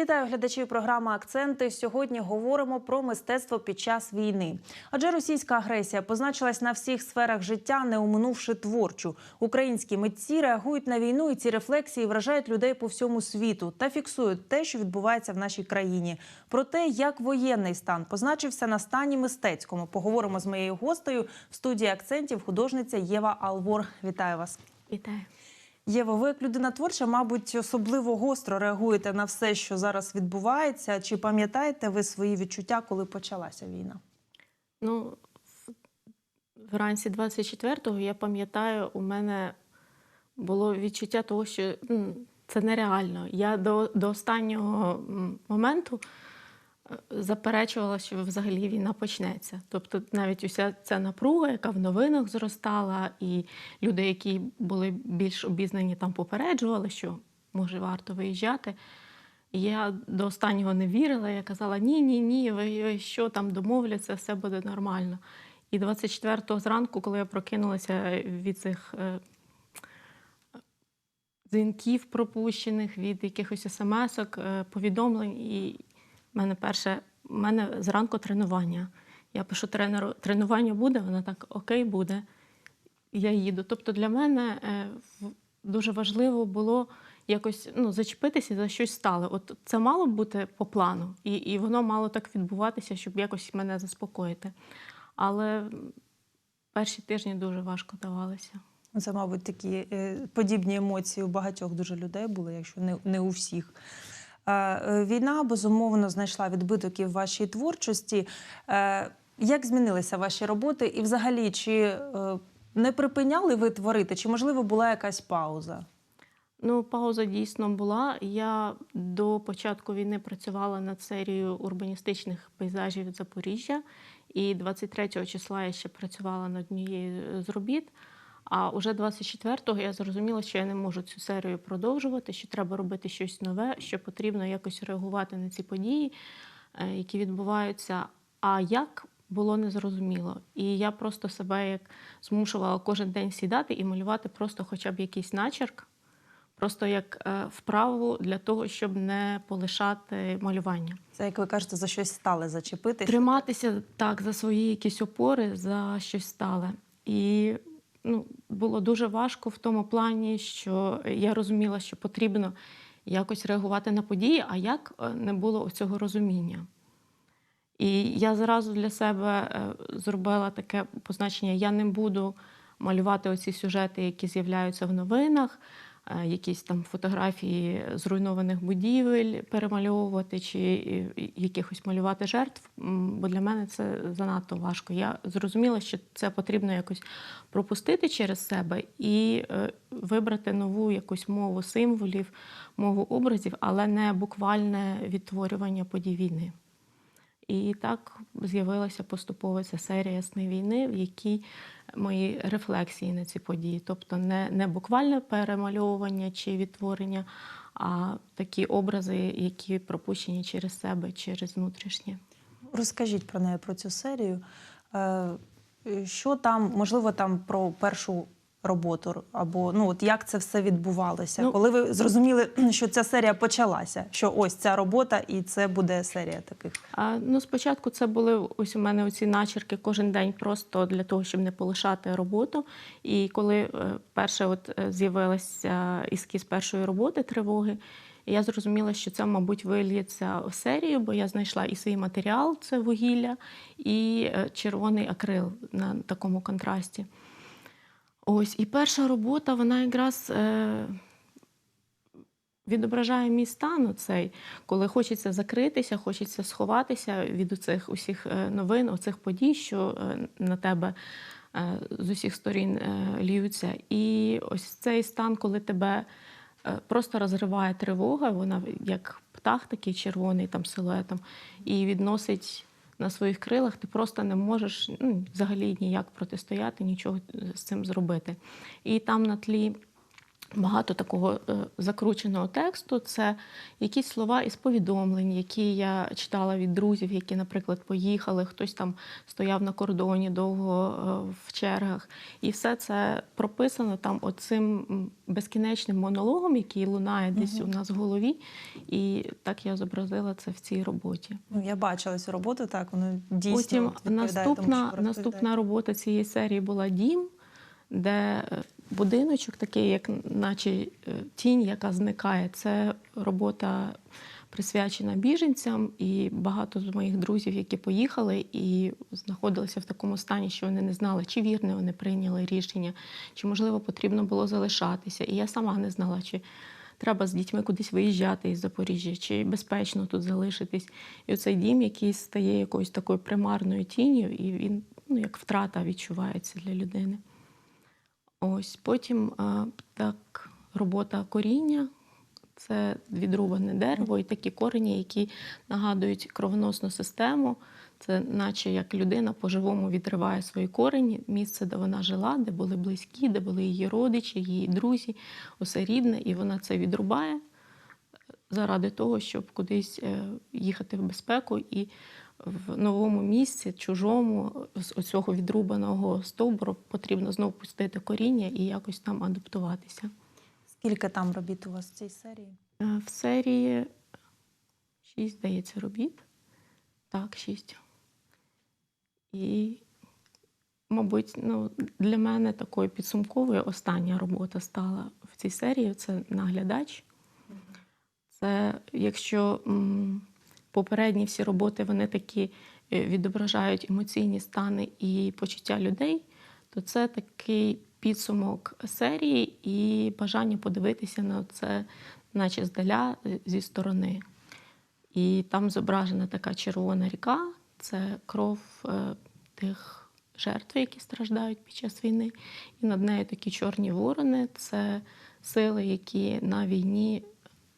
Вітаю глядачів програми Акценти. Сьогодні говоримо про мистецтво під час війни. Адже російська агресія позначилась на всіх сферах життя, не оминувши творчу. Українські митці реагують на війну, і ці рефлексії вражають людей по всьому світу та фіксують те, що відбувається в нашій країні. Про те, як воєнний стан позначився на стані мистецькому. Поговоримо з моєю гостею в студії акцентів художниця Єва Алвор. Вітаю вас. Вітаю. Єво, ви як людина творча, мабуть, особливо гостро реагуєте на все, що зараз відбувається. Чи пам'ятаєте ви свої відчуття, коли почалася війна? Ну, вранці 24-го я пам'ятаю, у мене було відчуття того, що це нереально. Я до, до останнього моменту заперечувала, що взагалі війна почнеться. Тобто навіть уся ця напруга, яка в новинах зростала, і люди, які були більш обізнані, там попереджували, що може варто виїжджати. Я до останнього не вірила. Я казала: ні, ні, ні, ви що там домовляться, все буде нормально. І 24-го зранку, коли я прокинулася від цих е, дзвінків пропущених, від якихось смс-ок, е, повідомлень, і в мене перше, в мене зранку тренування. Я пишу тренеру, тренування буде, вона так, окей, буде. Я їду. Тобто для мене е, дуже важливо було якось ну, зачепитися за щось стало. От це мало бути по плану, і, і воно мало так відбуватися, щоб якось мене заспокоїти. Але перші тижні дуже важко давалися. Це, мабуть, такі е, подібні емоції у багатьох дуже людей були, якщо не, не у всіх. Е, е, Війна безумовно знайшла відбиток і в вашій творчості. Е, Як змінилися ваші роботи? І, взагалі, чи не припиняли ви творити, чи можливо була якась пауза? Ну, пауза дійсно була. Я до початку війни працювала над серією урбаністичних пейзажів Запоріжжя, і 23 числа я ще працювала над однією з робіт. А уже 24-го я зрозуміла, що я не можу цю серію продовжувати, що треба робити щось нове, що потрібно якось реагувати на ці події, е, які відбуваються. А як було незрозуміло. І я просто себе як змушувала кожен день сідати і малювати просто хоча б якийсь начерк, просто як е, вправу для того, щоб не полишати малювання. Це, як ви кажете, за щось стали зачепити? Триматися так за свої якісь опори, за щось стале. І ну, було дуже важко в тому плані, що я розуміла, що потрібно якось реагувати на події, а як е, не було цього розуміння. І я зразу для себе е, зробила таке позначення: я не буду малювати оці сюжети, які з'являються в новинах, якісь там фотографії зруйнованих будівель перемальовувати чи е, якихось малювати жертв. Бо для мене це занадто важко. Я зрозуміла, що це потрібно якось пропустити через себе і е, вибрати нову якусь мову символів, мову образів, але не буквальне відтворювання подій війни. І так з'явилася поступово ця серія сни війни, в якій мої рефлексії на ці події, тобто не, не буквальне перемальовування чи відтворення, а такі образи, які пропущені через себе, через внутрішнє. Розкажіть про неї про цю серію. Е, Що там, можливо, там про першу роботу, або ну от як це все відбувалося? Ну- Коли ви зрозуміли, що ця серія почалася, що ось ця робота, і це буде серія таких. А, ну, спочатку це були ось у мене оці начерки кожен день просто для того, щоб не полишати роботу. І коли е, перше от е, з'явилася ескіз першої роботи тривоги, я зрозуміла, що це, мабуть, вильється в серію, бо я знайшла і свій матеріал, це вугілля, і е, червоний акрил на такому контрасті. Ось, і перша робота, вона якраз. Е, відображає мій стан цей, коли хочеться закритися, хочеться сховатися від цих усіх е, новин, оцих подій, що е, на тебе е, з усіх сторін е, льються. І ось цей стан, коли тебе е, просто розриває тривога, вона як птах такий червоний там силуетом, і відносить. На своїх крилах ти просто не можеш ну, взагалі ніяк протистояти, нічого з цим зробити. І там на тлі Багато такого е, закрученого тексту це якісь слова із повідомлень, які я читала від друзів, які, наприклад, поїхали, хтось там стояв на кордоні довго е, в чергах. І все це прописано там оцим безкінечним монологом, який лунає десь у нас в голові. І так я зобразила це в цій роботі. Ну, я бачила цю роботу, так, воно дійсно Потім наступна, тому, що наступна робота цієї серії була Дім, де е, будиночок такий, як наче е, тінь, яка зникає. Це робота присвячена біженцям, і багато з моїх друзів, які поїхали і знаходилися в такому стані, що вони не знали, чи вірне вони прийняли рішення, чи можливо потрібно було залишатися. І я сама не знала, чи треба з дітьми кудись виїжджати із Запоріжжя, чи безпечно тут залишитись. І оцей дім, який стає якоюсь такою примарною тінню, і він ну, як втрата відчувається для людини. Ось потім а, так, робота коріння. Це відрубане дерево і такі корені, які нагадують кровоносну систему. Це наче як людина по-живому відриває свої корені, місце, де вона жила, де були близькі, де були її родичі, її друзі, усе рідне, і вона це відрубає заради того, щоб кудись е, їхати в безпеку і в новому місці, чужому, з оцього відрубаного стовбуру потрібно знову пустити коріння і якось там адаптуватися. Скільки там робіт у вас в цій серії? Е, В серії шість, здається, робіт. Так, шість. І, мабуть, ну, для мене такою підсумковою остання робота стала в цій серії це наглядач. Це якщо м, попередні всі роботи вони такі е, відображають емоційні стани і почуття людей, то це такий підсумок серії і бажання подивитися на це, наче здаля е, зі сторони. І там зображена така червона ріка, це кров е, тих жертв, які страждають під час війни. І над нею такі чорні ворони це сили, які на війні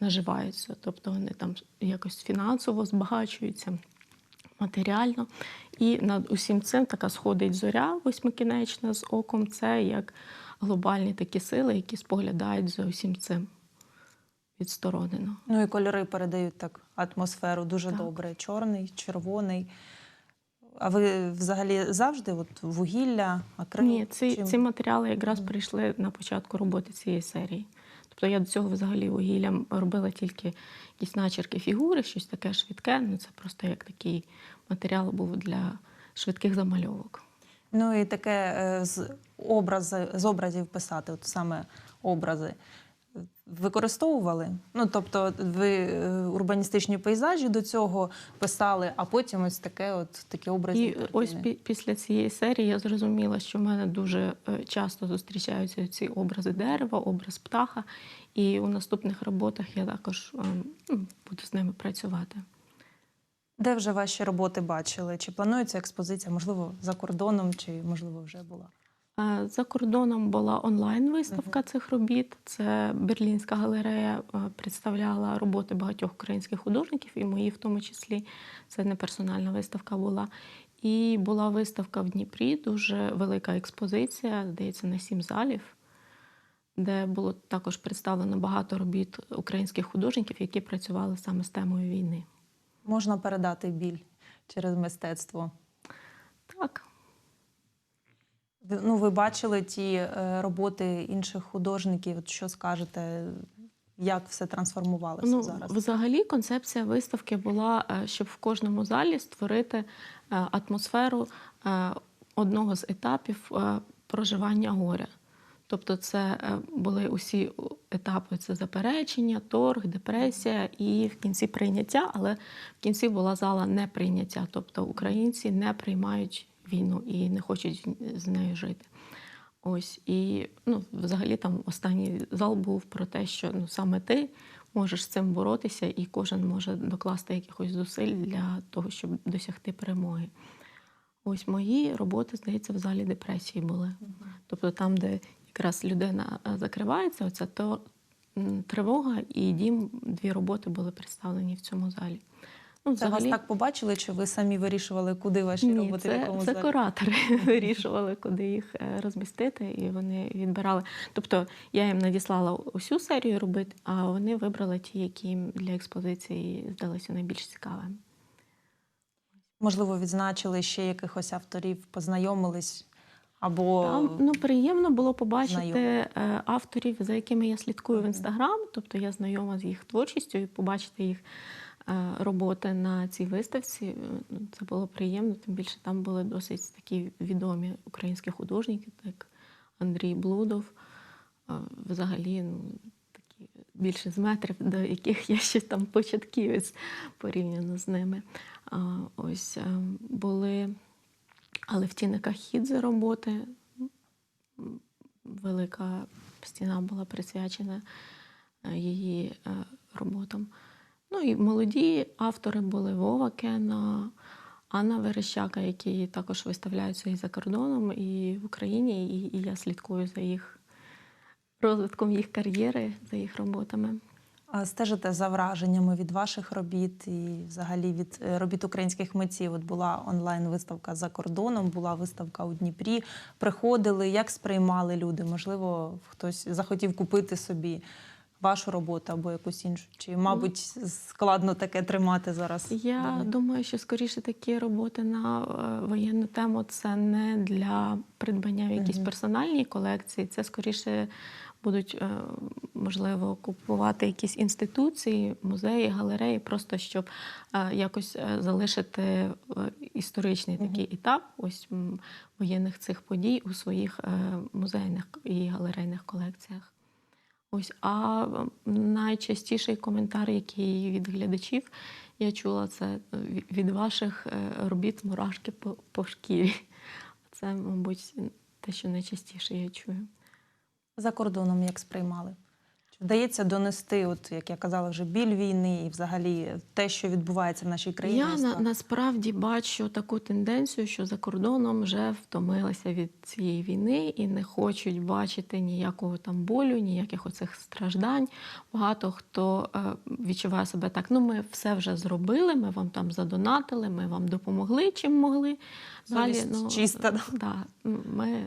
наживаються. Тобто вони там якось фінансово збагачуються, матеріально. І над усім цим така сходить зоря восьмикінечна з оком. Це як глобальні такі сили, які споглядають за усім цим відсторонено. Ну і кольори передають так атмосферу дуже Так. добре. Чорний, червоний. А ви взагалі завжди от вугілля, акрил? Ні, ці, Чим? ці матеріали якраз прийшли на початку роботи цієї серії. Тобто я до цього взагалі вугіллям робила тільки якісь начерки фігури, щось таке швидке. Ну це просто як такий матеріал був для швидких замальовок. Ну і таке е, з образ, з образів писати, от саме образи. Використовували? Ну, тобто, ви е, урбаністичні пейзажі до цього писали, а потім ось таке, от такі образи. І ось пі- після цієї серії я зрозуміла, що в мене дуже е, часто зустрічаються ці образи дерева, образ птаха. І у наступних роботах я також ем, ну, буду з ними працювати. Де вже ваші роботи бачили? Чи планується експозиція, можливо, за кордоном, чи можливо вже була? Е, За кордоном була онлайн-виставка цих робіт. Це Берлінська галерея е, представляла роботи багатьох українських художників, і мої в тому числі. Це не персональна виставка була. І була виставка в Дніпрі, дуже велика експозиція, здається, на сім залів, де було також представлено багато робіт українських художників, які працювали саме з темою війни. Можна передати біль через мистецтво. Так, Ну, ви бачили ті е, роботи інших художників. Що скажете, як все трансформувалося Ну, зараз? взагалі, концепція виставки була, е, щоб в кожному залі створити е, атмосферу одного з етапів проживання горя. Тобто, це були усі етапи: це заперечення, торг, депресія і в кінці прийняття, але в кінці була зала неприйняття. Тобто українці не приймають війну і не хочуть з нею жити. Ось і ну, взагалі там останній зал був про те, що ну саме ти можеш з цим боротися, і кожен може докласти якихось зусиль для того, щоб досягти перемоги. Ось мої роботи, здається, в залі депресії були. Тобто там, де якраз людина е, закривається, оця то тривога і дім, дві роботи були представлені в цьому залі. Ну, Це вас так побачили, чи ви самі вирішували, куди ваші Ні, роботи в це, якому це залі? куратори вирішували, куди їх е, розмістити, і вони відбирали. Тобто я їм надіслала усю серію робити, а вони вибрали ті, які їм для експозиції здалися найбільш цікавими. Можливо, відзначили ще якихось авторів, познайомились або Там ну приємно було побачити знайомі. е, авторів, за якими я слідкую в інстаграм. Тобто я знайома з їх творчістю і побачити їх роботи на цій виставці. е, ну, Це було приємно. Тим більше там були досить такі відомі українські художники, як Андрій Блудов. Е, Взагалі, ну такі більше з метрів, до яких я ще там початківець порівняно з ними. Ось е, були Алевтіна Кахідзе роботи. Велика стіна була присвячена е, її е, роботам. Ну і молоді автори були Вова Кена, Анна Верещака, які також виставляються і за кордоном, і в Україні, і, і я слідкую за їх розвитком їх кар'єри, за їх роботами. А стежите за враженнями від ваших робіт і взагалі від е, робіт українських митців. От була онлайн-виставка за кордоном, була виставка у Дніпрі. Приходили, як сприймали люди? Можливо, хтось захотів купити собі вашу роботу або якусь іншу. Чи, мабуть, складно таке тримати зараз? Я далі? думаю, що скоріше такі роботи на е, воєнну тему це не для придбання в якійсь Мгм. персональній колекції. Це скоріше будуть е, можливо купувати якісь інституції, музеї, галереї, просто щоб е, якось залишити історичний такий етап ось воєнних цих подій у своїх музейних і галерейних колекціях. Ось, а найчастіший коментар, який від глядачів я чула, це е, від ваших е, робіт мурашки по, по шкірі. Це, мабуть, те, що найчастіше я чую. За кордоном як сприймали? Вдається донести, от як я казала, вже біль війни і взагалі те, що відбувається в нашій країні? Я на, насправді бачу таку тенденцію, що за кордоном вже втомилися від цієї війни і не хочуть бачити ніякого там болю, ніяких оцих страждань. Багато хто е, відчуває себе так: ну ми все вже зробили, ми вам там задонатили, ми вам допомогли, чим могли. Совість чиста, да? Да, ми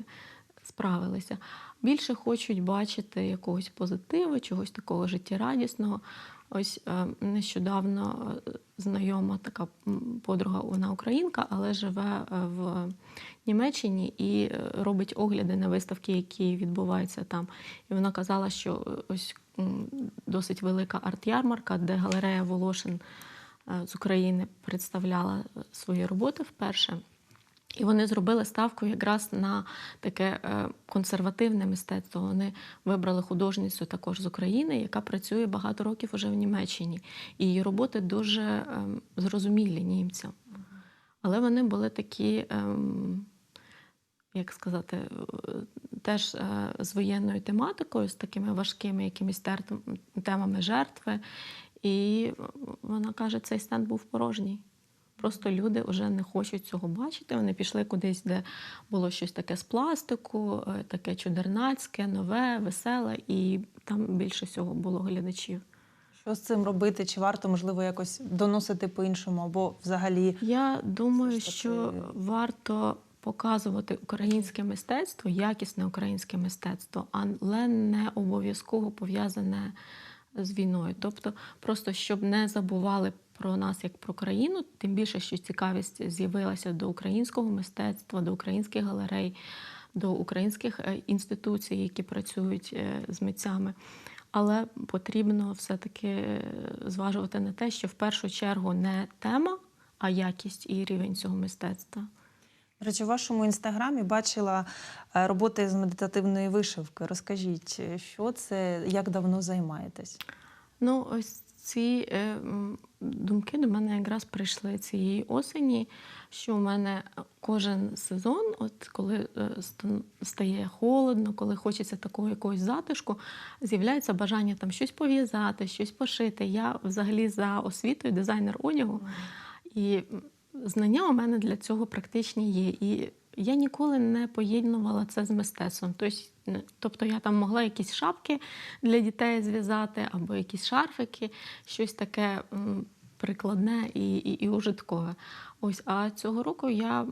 справилися. Більше хочуть бачити якогось позитиву, чогось такого життєрадісного. Ось е, нещодавно е, знайома така подруга, вона українка, але живе е, в Німеччині і робить огляди на виставки, які відбуваються там. І вона казала, що ось досить велика арт-ярмарка, де галерея Волошин з України представляла свої роботи вперше. І вони зробили ставку якраз на таке е, консервативне мистецтво. Вони вибрали художницю також з України, яка працює багато років уже в Німеччині. І її роботи дуже е, зрозумілі німцям. Але вони були такі, ем, як сказати, е, теж е, з воєнною тематикою, з такими важкими якимись темами жертви. І вона каже, цей стенд був порожній. Просто люди вже не хочуть цього бачити. Вони пішли кудись, де було щось таке з пластику, е, таке чудернацьке, нове, веселе, і там більше всього було глядачів. Що з цим робити? Чи варто можливо якось доносити по-іншому, або взагалі Я думаю, Все що варто показувати українське мистецтво, якісне українське мистецтво, але не обов'язково пов'язане з війною. Тобто, просто щоб не забували про нас як про країну, тим більше, що цікавість з'явилася до українського мистецтва, до українських галерей, до українських е, інституцій, які працюють е, з митцями. Але потрібно все-таки е, зважувати на те, що в першу чергу не тема, а якість і рівень цього мистецтва. До речі, у вашому інстаграмі бачила роботи з медитативної вишивки. Розкажіть, що це, як давно займаєтесь? Ну, ось ці е, думки до мене якраз прийшли цієї осені, що в мене кожен сезон, от коли е, стає холодно, коли хочеться такого якогось затишку, з'являється бажання там щось пов'язати, щось пошити. Я взагалі за освітою дизайнер одягу. І знання у мене для цього практичні є. І я ніколи не поєднувала це з мистецтвом. Тобто, тобто я там могла якісь шапки для дітей зв'язати, або якісь шарфики, щось таке прикладне і, і, і ужиткове. Ось, а цього року я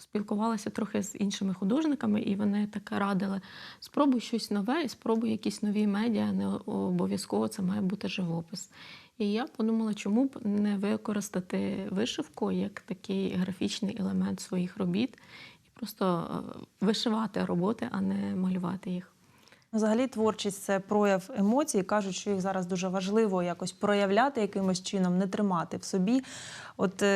поспілкувалася трохи з іншими художниками, і вони таке радили: спробуй щось нове, і спробуй якісь нові медіа, не обов'язково це має бути живопис. І я подумала, чому б не використати вишивку як такий графічний елемент своїх робіт, просто е, вишивати роботи, а не малювати їх. Взагалі, творчість це прояв емоцій. Кажуть, що їх зараз дуже важливо якось проявляти якимось чином, не тримати в собі. От е,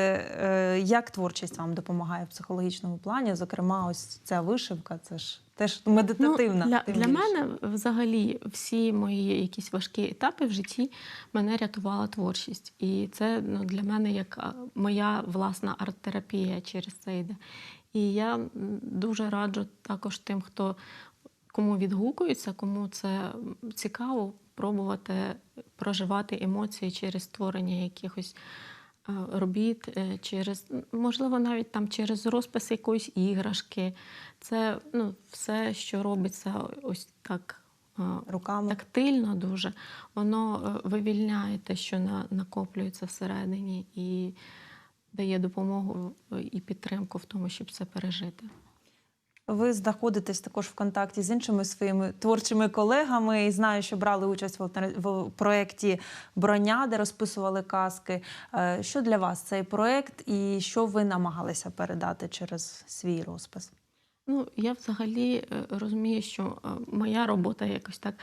е, як творчість вам допомагає в психологічному плані? Зокрема, ось ця вишивка, це ж теж медитативна. Ну, для, для мене взагалі всі мої якісь важкі етапи в житті мене рятувала творчість. І це ну, для мене як моя власна арт-терапія через це йде. І я дуже раджу також тим, хто кому відгукується, кому це цікаво, пробувати проживати емоції через створення якихось е, робіт, е, через можливо, навіть там через розпис якоїсь іграшки. Це ну, все, що робиться ось так. е, руками. Тактильно дуже, воно вивільняє те, що накоплюється всередині, і дає допомогу е, і підтримку в тому, щоб це пережити. Ви знаходитесь також в контакті з іншими своїми творчими колегами і знаю, що брали участь в, в проєкті Броня, де розписували казки. Е, Що для вас цей проєкт і що ви намагалися передати через свій розпис? Ну, я взагалі е, розумію, що моя робота якось так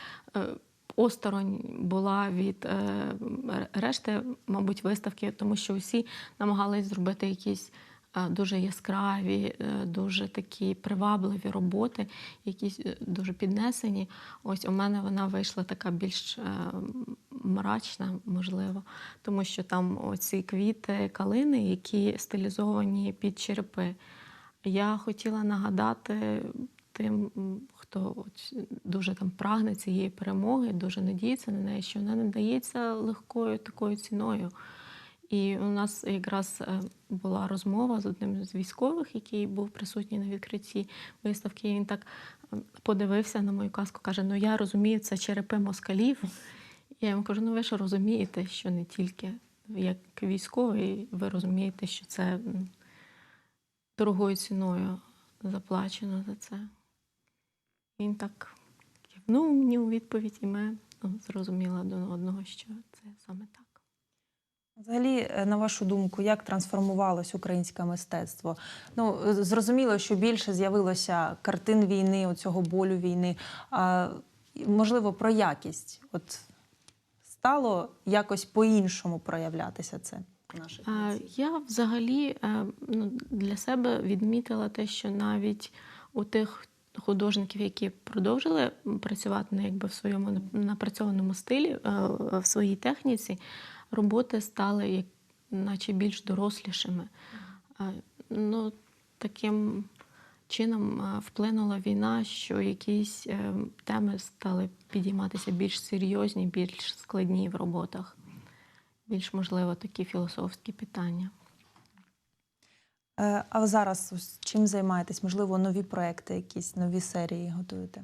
осторонь була від е, решти, мабуть, виставки, тому що усі намагались зробити якісь е, дуже яскраві, е, дуже такі привабливі роботи, якісь дуже піднесені. Ось у мене вона вийшла така більш мрачна, можливо, тому що там оці квіти калини, які стилізовані під черепи. Я хотіла нагадати тим, хто дуже там прагне цієї перемоги, дуже надіється на неї, що вона не дається легкою такою ціною. І у нас якраз е, була розмова з одним з військових, який був присутній на відкритті виставки. І він так е, подивився на мою казку, каже: Ну я розумію, це черепи москалів. Я йому кажу: ну ви ж розумієте, що не тільки як військовий, ви розумієте, що це дорогою ціною заплачено за це. Він так кивнув мені у відповідь, і ми ну, зрозуміли один одного, що це саме так. Взагалі, е, на вашу думку, як трансформувалось українське мистецтво? Ну, зрозуміло, що більше з'явилося картин війни, оцього болю війни. А, можливо, про якість. От стало якось по-іншому проявлятися це наших. Я взагалі е, ну, для себе відмітила те, що навіть у тих художників, які продовжили працювати ну, якби в своєму нап- напрацьованому стилі, е, в своїй техніці, роботи стали як, наче більш дорослішими. Ну, таким чином е, вплинула війна, що якісь е, теми стали підійматися більш серйозні, більш складні в роботах більш можливо такі філософські питання. Е, А зараз чим займаєтесь? Можливо, нові проекти, якісь нові серії готуєте?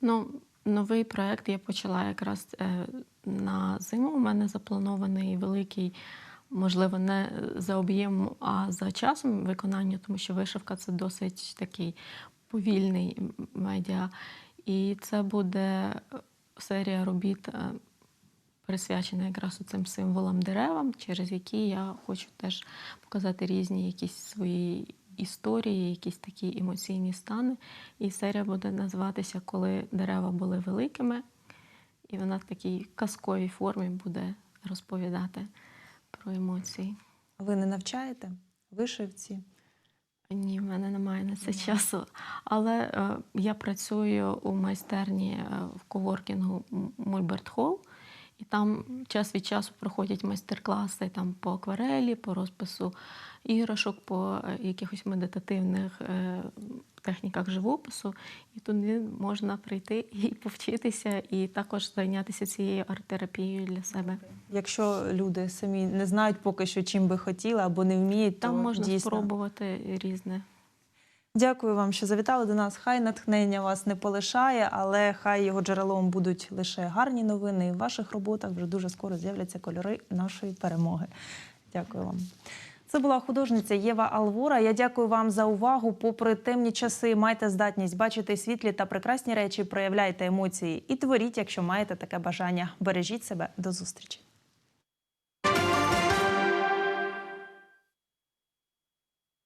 Ну, новий проект я почала якраз е, на зиму. У мене запланований великий, можливо, не за об'ємом, а за часом виконання, тому що вишивка це досить такий повільний медіа. І це буде серія робіт. Присвячена якраз цим символам деревам, через які я хочу теж показати різні якісь свої історії, якісь такі емоційні стани. І серія буде називатися Коли дерева були великими. І вона в такій казковій формі буде розповідати про емоції. Ви не навчаєте вишивці? Ні, в мене немає на це часу. Але е, я працюю у майстерні е, в коворкінгу Мольберт Холл, і там час від часу проходять майстер-класи там, по акварелі, по розпису іграшок, по е, якихось медитативних е, техніках живопису. І туди можна прийти і повчитися, і також зайнятися цією арт-терапією для себе. Якщо люди самі не знають поки що, чим би хотіли або не вміють, Там то можна дійсно спробувати різне. Дякую вам, що завітали до нас. Хай натхнення вас не полишає, але хай його джерелом будуть лише гарні новини. В ваших роботах вже дуже скоро з'являться кольори нашої перемоги. Дякую вам. Це була художниця Єва Алвора. Я дякую вам за увагу. Попри темні часи, майте здатність бачити світлі та прекрасні речі, проявляйте емоції і творіть, якщо маєте таке бажання. Бережіть себе до зустрічі.